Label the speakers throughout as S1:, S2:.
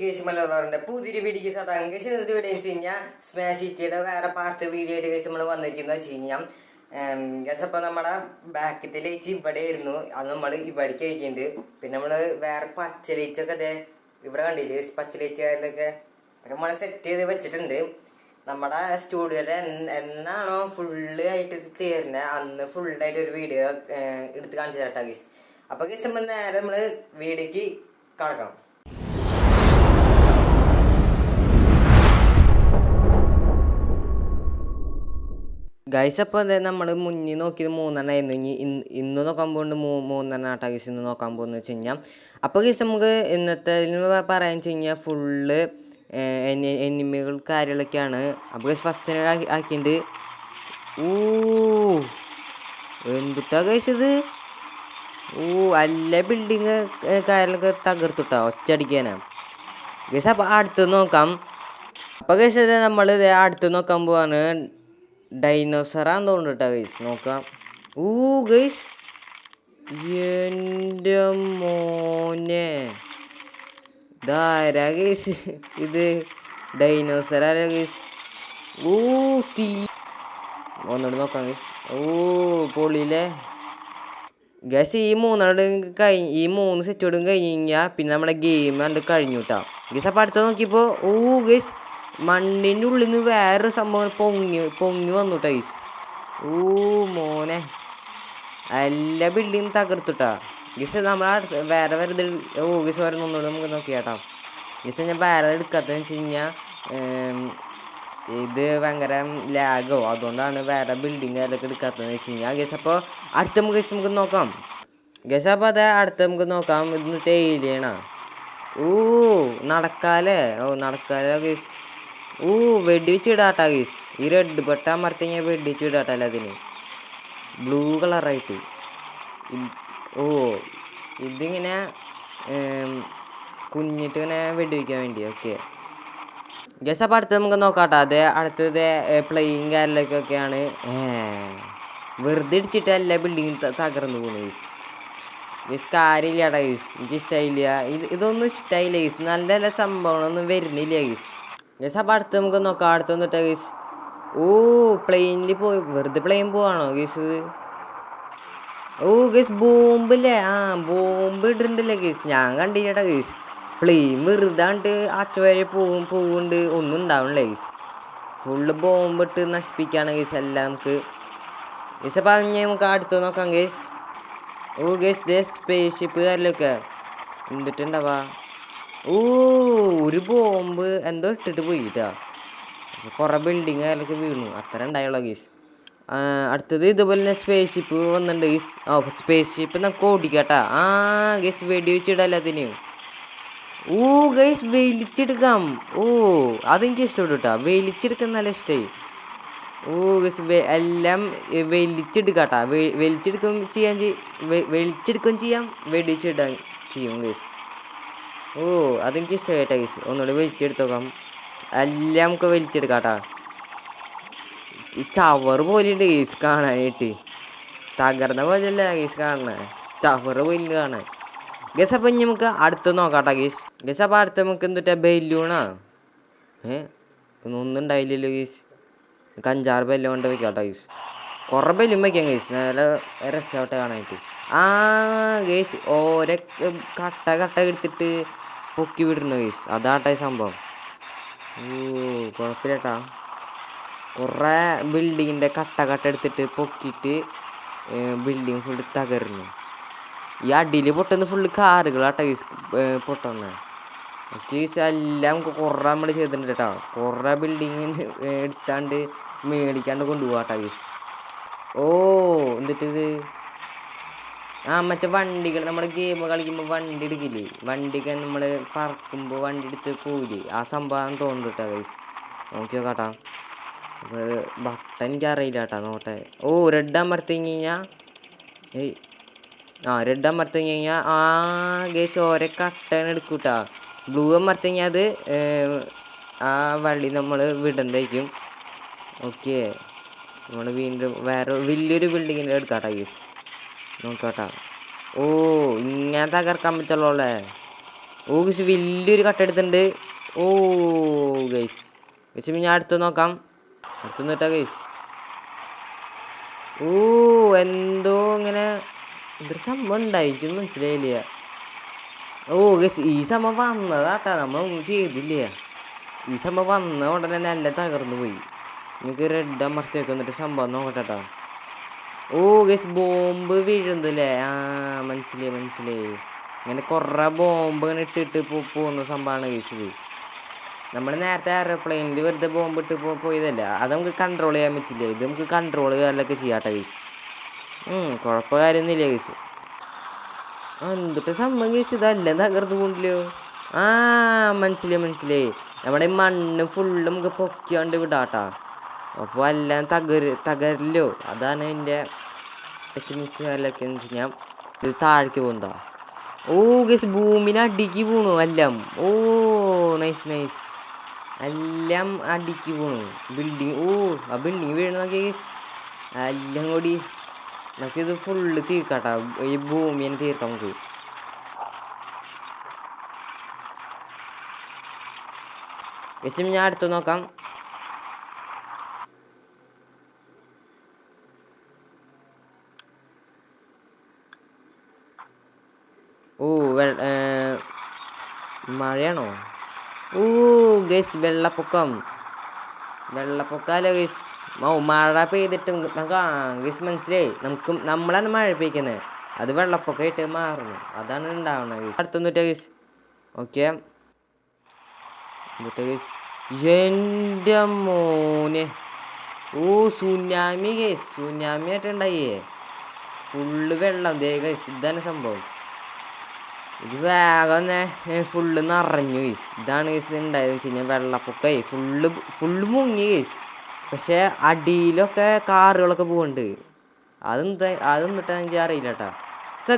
S1: Case മലബാറിന്റെ പുതിയൊരു വീഡിയോക്ക് സാധാരണ കേസ് ഇന്നത്തെ വീഡിയോ വെച്ച് കഴിഞ്ഞാൽ സ്മാഷ് സിറ്റിയുടെ വേറെ പാർട്ട് വീഡിയോ ആയിട്ട് കേസ് നമ്മൾ വന്നിരിക്കുന്നത് വെച്ച് കഴിഞ്ഞാൽ കേസ് അപ്പോൾ നമ്മുടെ ബാക്കത്തെ ലൈറ്റ് ഇവിടെ ആയിരുന്നു. അത് നമ്മൾ ഇവിടേക്ക് അയക്കുന്നുണ്ട് പിന്നെ നമ്മൾ വേറെ പച്ച ലൈറ്റൊക്കെ അതെ ഇവിടെ കണ്ടില്ലേ? പച്ച ലൈറ്റ് കാര്യങ്ങളൊക്കെ നമ്മൾ സെറ്റ് ചെയ്ത് വെച്ചിട്ടുണ്ട്. നമ്മുടെ സ്റ്റുഡിയോയിൽ എന്നാണോ ഫുള്ള് ആയിട്ട് തീരുന്നത് അന്ന് ഫുള്ളായിട്ട് ഒരു വീഡിയോ എടുത്ത് കാണിച്ചു തരട്ടാ ഗീസ് അപ്പോൾ ഗീസ് നമ്മൾ നേരെ നമ്മൾ വീഡിയോക്ക് കടക്കാം ഗൈസ് അപ്പോൾ എന്താ നമ്മൾ മുന്നിൽ നോക്കിയത് മൂന്നെണ്ണമായിരുന്നു ഇനി ഇന്ന് നോക്കാൻ പോകുന്നത് മൂ മൂന്നെണ്ണം ആട്ടാ ഗൈസ് ഇന്ന് നോക്കാൻ പോകുന്നത് വെച്ച് കഴിഞ്ഞാൽ അപ്പോൾ ഗൈസ് നമുക്ക് ഇന്നത്തെ പറയാൻ വെച്ച് കഴിഞ്ഞാൽ ഫുള്ള് എനിമികൾ കാര്യങ്ങളൊക്കെയാണ്. അപ്പോൾ ഗൈസ് ഫസ്റ്റ് ആക്കിയിട്ടുണ്ട്. ഊ എന്തുട്ടാ ഗൈസ് ഇത്? ഓ അല്ല ബിൽഡിങ് കാര്യങ്ങളൊക്കെ തകർത്തുട്ടാ ഒച്ചടിക്കാനാ ഗൈസ് അപ്പോൾ അടുത്ത് നോക്കാം. അപ്പോൾ ഗൈസ് നമ്മൾ അടുത്ത് നോക്കാൻ പോവാണ്. ഡൈനോസറാന്ന് തോന്നിട്ടാ ഗൈസ് നോക്കാം. ഊ ഗൈസ് എന്റെ മോനെ. ഇതാരാ ഗൈസ് ഇത് ഡൈനോസറാ ഗൈസ് ഊ തീ. ഒന്നോട് നോക്കാം ഗൈസ് ഓ പൊളിയില്ലേ? ഗസ് ഈ മൂന്നെണ്ണം കഴിഞ്ഞ് ഈ മൂന്ന് സെറ്റോടും കഴിഞ്ഞ് കഴിഞ്ഞാൽ പിന്നെ നമ്മുടെ ഗെയിം കണ്ട് കഴിഞ്ഞു കേട്ടോ ഗസ് അപ്പോൾ അടുത്ത നോക്കിയപ്പോൾ ഓ ഗസ് മണ്ണിന്റെ ഉള്ളിൽ നിന്ന് വേറൊരു സംഭവം പൊങ്ങി പൊങ്ങി വന്നു ടൈസ് ഊ ഓ മോനെ. എല്ലാ ബിൽഡിങ് തകർത്തുട്ടാ. ഗിസ് അടുത്ത് വേറെ വേറെ ഇത് ഓ വേറെ ഒന്നുകൂടെ നമുക്ക് നോക്കിയാട്ടോ ഗിസ് ഞാൻ വേറെ എടുക്കാത്തതെന്ന് വെച്ച് കഴിഞ്ഞാൽ ഇത് ഭയങ്കര ലാഗോ അതുകൊണ്ടാണ് വേറെ ബിൽഡിങ് കാര്യമൊക്കെ എടുക്കാത്തതെന്ന് വെച്ച് കഴിഞ്ഞാൽ ഗസ് അപ്പോൾ അടുത്ത നമുക്ക് ഗസ് നമുക്ക് നോക്കാം. ഗസ് അപ്പോൾ അതെ അടുത്ത നമുക്ക് നോക്കാം. ഇത് തേയിലാണ് ഓ നടക്കാലേ ഓ നടക്കാലോ ഗസ് ഓ വെടിവെച്ച് ഇടാട്ടാ ഗീസ് ഈ റെഡ് പെട്ടാൻ മരത്തി ഞാൻ വെടിവെച്ച് ഇടാട്ടല്ല അതിന് ബ്ലൂ കളറായിട്ട് ഓ ഇതിങ്ങനെ കുഞ്ഞിട്ട് ഇങ്ങനെ വെടിവെക്കാൻ വേണ്ടി ഓക്കെ ഗസ് അപ്പോൾ അടുത്ത് നമുക്ക് നോക്കാട്ടോ. അത് അടുത്തത് പ്ലെയിങ് കാര്യങ്ങളൊക്കെയാണ് വെറുതെ ഇടിച്ചിട്ട് എല്ലാ ബിൽഡിങ് തകർന്നു പോകുന്നു ഗീസ് ഗീസ് കാര്യമില്ലടാ ഗീസ് എനിക്ക് ഇഷ്ടമായില്ല ഇത് ഇതൊന്നും ഇഷ്ടമായില്ല ഗീസ് നല്ല നല്ല സംഭവങ്ങളൊന്നും വരുന്നില്ല ഗീസ് ഗസ് അപ്പോൾ അടുത്ത് നമുക്ക് നോക്കാം. അടുത്ത് വന്നിട്ടാ ഗൈസ്. ഓ പ്ലെയിനിൽ പോയി. വെറുതെ പ്ലെയിൻ പോവാണോ ഗൈസ്? ഓ ഗീസ് ബോംബില്ലേ ആ ബോംബ് ഇട്ടിട്ടുണ്ടല്ലേ ഗൈസ്. ഞാൻ കണ്ടില്ലടാ ഗൈസ്. പ്ലെയിൻ വെറുതെ വെറുതാണ്ട് അച്ചുവരെ പോവും പോവുണ്ട്. ഒന്നും ഉണ്ടാവണില്ല ഗൈസ്. ഫുള്ള് ബോംബ് ഇട്ട് നശിപ്പിക്കുകയാണ് ഗൈസ് എല്ലാം നമുക്ക്. ഗൈസ് അപ്പം അങ്ങനെ നമുക്ക് അടുത്ത് നോക്കാം ഗൈസ്. ഓ ഗൈസ് ദേ സ്പേസ് ഷിപ്പ് കാര്യമൊക്കെ എന്തിട്ടുണ്ടാവാ ഓ ഒരു ബോംബ് എന്തോ ഇട്ടിട്ട് പോയിട്ടാ. കുറേ ബിൽഡിങ് അതിലൊക്കെ വീണു. അത്ര ഉണ്ടായുള്ള ഗീസ് അടുത്തത് ഇതുപോലെ തന്നെ സ്പേസ് ഷിപ്പ് വന്നിട്ടുണ്ട് ഗീസ് ഓ സ്പേസ് ഷിപ്പ് നമുക്ക് ഓടിക്കാട്ടാ. ആ ഗീസ് വെടി വെച്ചിടല്ല അതിന്. ഓ ഗൈസ് വലിച്ചെടുക്കാം. ഓ അതെനിക്ക് ഇഷ്ടപ്പെട്ടു കേട്ടോ വലിച്ചെടുക്കാൻ നല്ല ഇഷ്ടമായി ഓ ഗൈസ് എല്ലാം വലിച്ചെടുക്കാട്ടാ. വലിച്ചെടുക്കും ചെയ്യാൻ വലിച്ചെടുക്കുകയും ചെയ്യാം വെടിച്ചിടാൻ ചെയ്യും ഗൈസ് ഓ അതെനിക്ക് ഇഷ്ടമായിട്ടാ ഗൈസ് ഒന്നുകൂടി വലിച്ചെടുത്തോക്കാം. എല്ലാം നമുക്ക് വലിച്ചെടുക്കാട്ടാ. ഈ ചവർ പോലെയുണ്ട് ഗൈസ് കാണാനായിട്ട്. തകർന്ന പോലെയല്ല ഗൈസ് കാണണേ ചവർ പോലെ കാണാൻ. ഗസ് അപ്പം ഇനി നമുക്ക് അടുത്ത് നോക്കാട്ടാ ഗീസ് ഗസ് അപ്പം അടുത്ത് നമുക്ക് എന്തുട്ടാ? ബെല്ലൂണാ ഏ? ഒന്നും ഉണ്ടായില്ലല്ലോ ഗീസ് അഞ്ചാറ് ബെല്ലം കൊണ്ട് വെക്കാട്ടോ ഗീസ് കുറേ ബെല്ലും വയ്ക്കാം ഗീസ് നല്ല രസമായിട്ട് കാണാനായിട്ട്. ആ ഗേസ് ഓരെ കട്ട കട്ട എടുത്തിട്ട് പൊക്കി വിടുന്നു ഗേസ് അതാട്ടെ സംഭവം. ഓ കുഴപ്പമില്ലട്ടാ കുറേ ബിൽഡിങ്ങിന്റെ കട്ട കട്ട എടുത്തിട്ട് പൊക്കിയിട്ട് ബിൽഡിങ് ഫുള്ള് തകർന്നു. ഈ അടിയിൽ പൊട്ടുന്ന ഫുള്ള് കാറുകളാട്ട കേസ് പൊട്ടുന്ന. കേസ് എല്ലാം കുറേ നമ്മൾ ചെയ്തിട്ടുണ്ട് കേട്ടോ കുറേ ബിൽഡിങ് എടുത്താണ്ട് മേടിക്കാണ്ട് കൊണ്ടുപോകാട്ടോ കേസ് ഓ എന്നിട്ടിത് ആ മറ്റേ വണ്ടികൾ നമ്മൾ ഗെയിം കളിക്കുമ്പോൾ വണ്ടി എടുക്കില്ലേ? വണ്ടിക്ക് നമ്മൾ പറക്കുമ്പോൾ വണ്ടി എടുത്ത് പോവില്ലേ? ആ സംഭവം തോന്നുന്നു കേട്ടോ ഗൈസ് നോക്കി നോക്കാട്ടാ. അപ്പോൾ ബട്ടൺ എനിക്ക് അറിയില്ല കേട്ടോ നോട്ടെ ഓ റെഡ് അമർത്തി കഴിഞ്ഞാൽ ഏയ് ആ റെഡ് അമർത്തി കഴിഞ്ഞാൽ ആ ഗൈസ് ഓരോ കട്ടൺ എടുക്കൂട്ടാ. ബ്ലൂ അമർത്തി കഴിഞ്ഞാൽ അത് ആ വള്ളി നമ്മൾ വിടുന്നതായിരിക്കും. ഓക്കെ നമ്മൾ വീണ്ടും വേറെ വലിയൊരു ബിൽഡിങ്ങിന്റെ എടുക്കാട്ടാ ഗേസ് നോക്കാട്ടാ. ഓ ഇങ്ങനെ തകർക്കാൻ പറ്റുള്ളൂ അല്ലേ ഓ ഗസ് വലിയൊരു കട്ട എടുത്തിട്ടുണ്ട്. ഓ ഗൈസ് ഗസ് ഞാൻ അടുത്ത് നോക്കാം. അടുത്ത് നിട്ടാ ഗൈസ് ഓ എന്തോ ഇങ്ങനെ എന്തൊരു സംഭവം ഉണ്ടായിരിക്കും മനസ്സിലായില്ല. ഓ ഗൈസ് ഈ സംഭവം വന്നതാട്ടാ. നമ്മളൊന്നും ചെയ്തില്ല? ഈ സംഭവം വന്ന ഉടനെ തന്നെ എല്ലാം തകർന്നു പോയി. നമുക്ക് റെഡ് അമർത്തി വെക്കുന്നിട്ട് സംഭവം നോക്കട്ടെ ട്ടാ. ഓ ഗസ് ബോംബ് വീഴുന്നല്ലേ? ആ മനസ്സിലായി മനസ്സിലായി. ഇങ്ങനെ കുറേ ബോംബ് ഇങ്ങനെ ഇട്ടിട്ട് പോകുന്ന സംഭവമാണ് ഗസ് ഇത്. നമ്മൾ നേരത്തെ എയർപ്ലെയിനിൽ വെറുതെ ബോംബ് ഇട്ട് പോയതല്ല? അത് നമുക്ക് കൺട്രോൾ ചെയ്യാൻ പറ്റില്ല? ഇത് നമുക്ക് കൺട്രോൾ ചെയ്യാനൊക്കെ ചെയ്യാട്ടെ ഗസ് കുഴപ്പ കാര്യമൊന്നുമില്ല ഗസ് എന്തിട്ട് സംഭവം ഗസ് ഇതല്ല തകർന്നു പോകണ്ടല്ലോ ആ മനസ്സിലായി മനസ്സിലായി. നമ്മുടെ മണ്ണ് ഫുള്ള് നമുക്ക് പൊക്കിയാണ്ട് വിടാട്ടാ. അപ്പോൾ എല്ലാം തകര് തകരില്ലോ. അതാണ് എന്റെ ടെക്നിക്സ് അല്ലൊക്കെ എന്ന് വെച്ച് ഇത് താഴേക്ക് പോകുന്നതാ ഓ ഗസ് ഭൂമിനെ അടിക്ക് പോണു എല്ലാം. ഓ നൈസ് നൈസ് എല്ലാം അടിക്ക് പോണു ബിൽഡിങ് ഓ ആ ബിൽഡിങ് നോക്കിയ ഗസ് എല്ലാം കൂടി. നമുക്കിത് ഫുള്ള് തീർക്കാട്ടാ. ഈ ഭൂമിനെ തീർക്കാം നമുക്ക്. ഗസ് ഞാൻ അടുത്ത് നോക്കാം ഓ വെ- ഏ, മഴയാണോ? ഓ ഗൈസ് വെള്ളപ്പൊക്കം. വെള്ളപ്പൊക്കാലോ ഗൈസ് ഓ മഴ പെയ്തിട്ട് നമുക്ക് ആ ഗൈസ് മനസ്സിലായി? നമുക്ക് നമ്മളാണ് മഴ പെയ്ക്കുന്നത് അത് വെള്ളപ്പൊക്കമായിട്ട് മാറുന്നു. അതാണ് ഉണ്ടാവുന്നത് ഗൈസ് അടുത്ത ഗൈസ് ഓക്കെ എന്നിട്ട് ഗൈസ് എന്റെ മോനെ. ഓ സുനാമി ഗൈസ് സുനാമി ആയിട്ടുണ്ടായി ഫുള്ള് വെള്ളം. ദേ ഗൈസ് ഇതാണ് സംഭവം. ഇത് വേഗം ഫുള്ള് നിറഞ്ഞു കേസ് ഇതാണ് കേസ് ഉണ്ടായതെന്ന് വെച്ച് കഴിഞ്ഞാൽ വെള്ളപ്പൊക്കേ ഫുള്ള് ഫുള്ള് മുങ്ങി കേസ് പക്ഷെ അടിയിലൊക്കെ കാറുകളൊക്കെ പോകുന്നുണ്ട് അതെന്താ അതെന്നിട്ട് എനിക്ക് അറിയില്ല കേട്ടോ സോ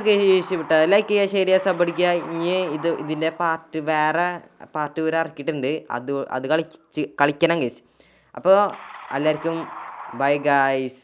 S1: വിട്ട ലൈക്ക് ചെയ്യുക ഷെയർ ചെയ്യുക സബടിക്കുക ഇനി ഇത് ഇതിന്റെ പാർട്ട് വേറെ പാർട്ട് വരെ ഇറക്കിയിട്ടുണ്ട്. അത് അത് കളിച്ച് കളിക്കണം കേസ് അപ്പോൾ എല്ലാവർക്കും ബൈ ഗായ്സ്